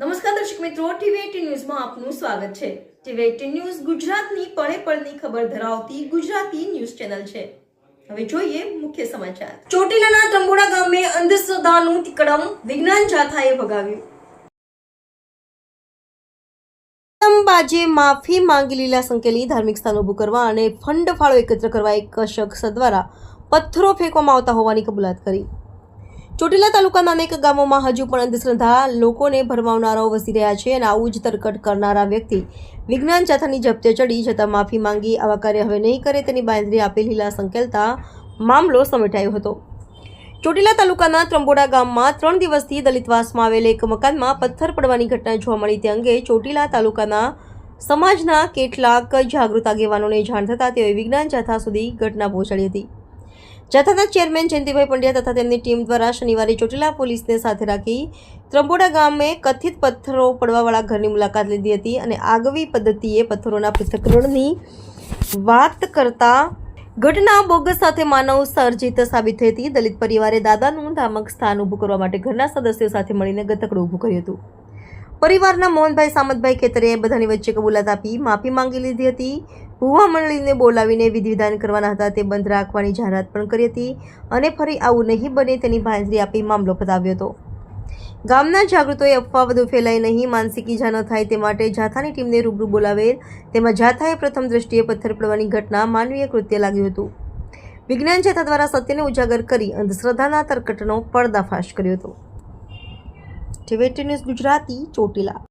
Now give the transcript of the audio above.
નમસ્કાર દર્શક મિત્રો ટીવી ન્યૂઝમાં આપનું સ્વાગત છે. ટીવી એટીન ન્યૂઝ ગુજરાતની પળે પળની ખબર ધરાવતી ગુજરાતી ન્યૂઝ ચેનલ છે. હવે જોઈએ મુખ્ય સમાચાર. ચોટીલાના ત્રંબોડા ગામે અંધશ્રદ્ધાનું તિકડમ વિજ્ઞાન જાથાએ ભગાવ્યું. બાજે માફી માંગી લીલા સંકેલી ધાર્મિક સ્થાન ઊભું કરવા અને ફંડ ફાળો એકત્ર કરવા એક શખ્સ દ્વારા પથ્થરો ફેંકવામાં આવતા હોવાની કબૂલાત કરી. ચોટીલા તાલુકાના અનેક ગામોમાં હજુ પણ અંધશ્રદ્ધા, લોકોને ભરમાવનારાઓ વસી રહ્યા છે અને આવું જ તરકટ કરનારા વ્યક્તિ વિજ્ઞાન જાથાની જપ્તે ચડી જતાં માફી માંગી. આવા કાર્ય હવે નહીં કરે તેની બાંધરી આપેલ લીલા સંકેલતા મામલો સમેટાયો હતો. ચોટીલા તાલુકાના ત્રંબોડા ગામમાં ત્રણ દિવસથી દલિતવાસમાં આવેલ એક મકાનમાં પથ્થર પડવાની ઘટના જોવા મળી. તે અંગે ચોટીલા તાલુકાના સમાજના કેટલાક જાગૃત આગેવાનોને જાણ થતાં તેઓએ વિજ્ઞાન જાથા સુધી ઘટના પહોંચાડી હતી. જાથાના ચેરમેન જયંતિભાઈ પંડ્યા તથા તેમની ટીમ દ્વારા શનિવારે ચોટીલા પોલીસને સાથે રાખી ત્રંબોડા ગામે કથિત પથ્થરો પડવાવાળા ઘરની મુલાકાત લીધી હતી અને આગવી પદ્ધતિએ પથ્થરોના પૃથ્થકરણની વાત કરતા ઘટના બોગસ સાથે માનવ સર્જિત સાબિત થઈ હતી. દલિત પરિવારે દાદાનું ધામક સ્થાન ઊભું કરવા માટે ઘરના સદસ્યો સાથે મળીને ગતકડું ઊભું કર્યું હતું. પરિવારના મોહનભાઈ સામતભાઈ ખેતરે બધાની વચ્ચે કબૂલાત આપી માફી માંગી લીધી હતી. ભુવા મંડળીને બોલાવીને વિધિ વિધાન કરવાના હતા, તે બંધ રાખવાની જાહેરાત પણ કરી હતી અને ફરી આવું નહીં બને તેની બાંધરી આપી મામલો પતાવ્યો હતો. ગામના જાગૃતોએ અફવા વધુ ફેલાય નહીં, માનસિક ઈજા ન થાય તે માટે જાથાની ટીમને રૂબરૂ બોલાવેલ, તેમાં જાથાએ પ્રથમ દ્રષ્ટિએ પથ્થર પડવાની ઘટના માનવીય કૃત્ય લાગ્યું હતું. વિજ્ઞાન જાથા દ્વારા સત્યને ઉજાગર કરી અંધશ્રદ્ધાના તરકટનો પર્દાફાશ કર્યો હતો. TV news Gujarati Chotila